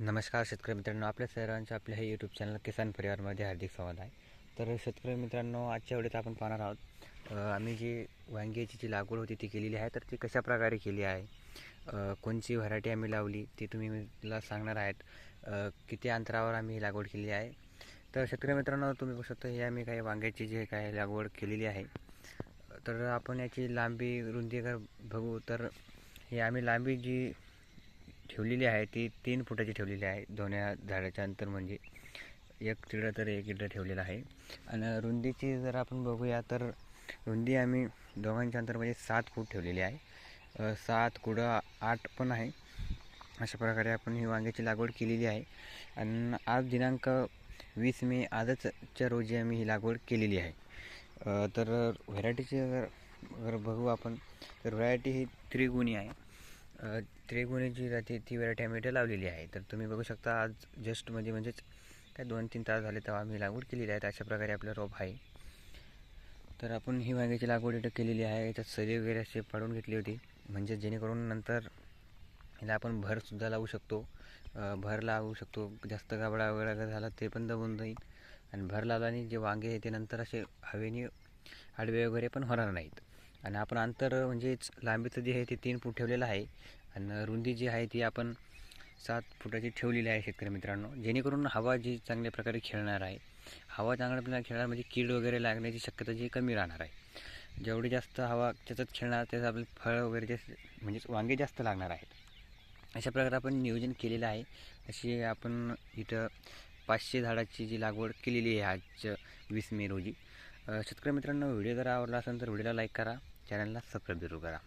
नमस्कार शेतकरी मित्रांनो आपल्या सर्वांच्या आपल्या हे यूट्यूब चॅनल किसान परिवारमध्ये हार्दिक स्वागत आहे. तर शेतकरी मित्रांनो आजच्या वेळेत आपण पाहणार आहोत आम्ही जी वांग्याची जी लागवड होती ती केलेली आहे तर ती कशा प्रकारे केली आहे कोणची व्हरायटी आम्ही लावली ती तुम्ही मला सांगणार आहेत किती अंतरावर आम्ही ही लागवड केली आहे. तर शेतकरी मित्रांनो तुम्ही बघू शकता हे आम्ही काही वांग्याची जी काही लागवड केलेली आहे तर आपण याची लांबी रुंदी अगर बघू तर हे आम्ही लांबी जी ठेवलेली आहे ती तीन फुटाची ठेवलेली आहे. दोन्ही झाडाच्या अंतर म्हणजे एक तिडं तर एक इडं ठेवलेलं आहे. आणि रुंदीची जर आपण बघूया तर रुंदी आम्ही दोघांच्या अंतर म्हणजे सात फूट ठेवलेली आहे. सात कुडं आठ पण आहे. अशा प्रकारे आपण ही वांग्याची लागवड केलेली आहे. आणि आज दिनांक वीस मे आजचच्या रोजी आम्ही ही लागवड केलेली आहे. तर व्हरायटीची जर जर बघू आपण तर व्हरायटी ही त्रिगुणी आहे. त्रिगुणी जी राहते ती व्हरायटी आम्ही इथे लावलेली आहे. तर तुम्ही बघू शकता आज जस्ट म्हणजे म्हणजेच काय दोन तीन तास झाले तेव्हा आम्ही लागवड केलेली आहे. अशा प्रकारे आपलं रोप आहे. तर आपण ही वांग्याची लागवड इथं केलेली आहे. याच्यात सरी वगैरे असे पाडून घेतली होती. म्हणजे जेणेकरून नंतर याला आपण भरसुद्धा लावू शकतो. भर लावू शकतो. जास्त गाबडा वगैरे झाला ते पण दबून जाईल. आणि भर लावल्याने जे वांगे आहे ते नंतर असे हवेने आडवे वगैरे पण होणार नाहीत. आणि आपण अंतर म्हणजेच लांबीचं जे आहे ते तीन फूट ठेवलेलं आहे. आणि रुंदी जी आहे ती आपण सात फुटाची ठेवलेली आहे शेतकरी मित्रांनो. जेणेकरून हवा जी चांगल्या प्रकारे खेळणार आहे हवा चांगल्या प्रकारे खेळणार म्हणजे कीड वगैरे लागण्याची शक्यता जी कमी राहणार आहे. जेवढी जास्त हवा त्याच्यात खेळणार त्याचं आपले फळ वगैरे जास्त म्हणजेच वांगे जास्त लागणार आहेत. अशा प्रकारे आपण नियोजन केलेलं आहे. अशी आपण इथं पाचशे झाडाची जी लागवड केलेली आहे आज वीस मे रोजी. शेतकरी मित्रांनो व्हिडिओ जर आवडला असेल तर व्हिडिओला लाईक करा चॅनलला सबस्क्राईब जरूर करा.